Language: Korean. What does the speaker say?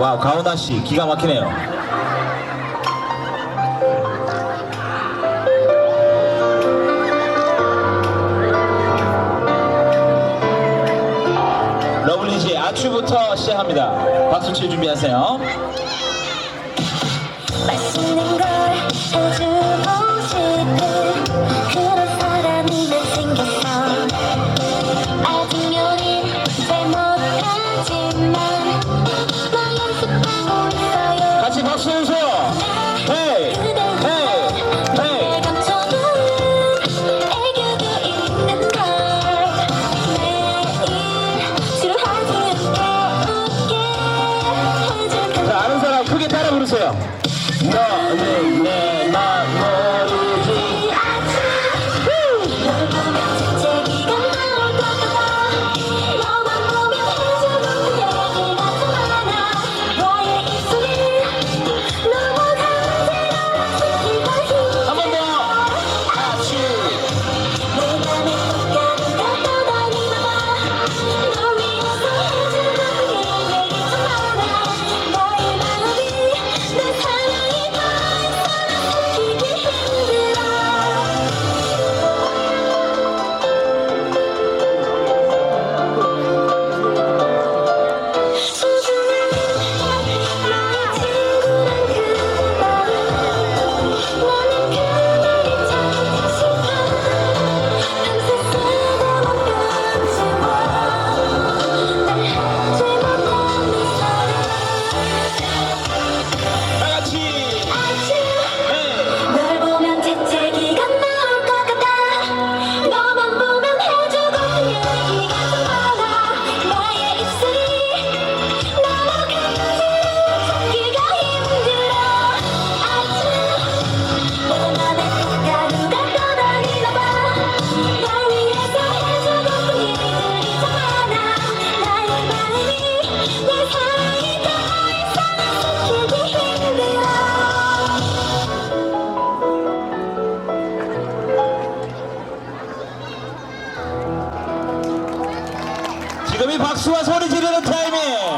와우 가오나 씨 기가 막히네요. 러블리즈 아추부터 시작합니다. 박수 칠 준비하세요. 맛있는 걸 해줘. 같이 박수 주세요. 자 아는 사람 크게 따라 부르세요. 나, 네, 네. 지금이 박수와 소리 지르는 타이밍.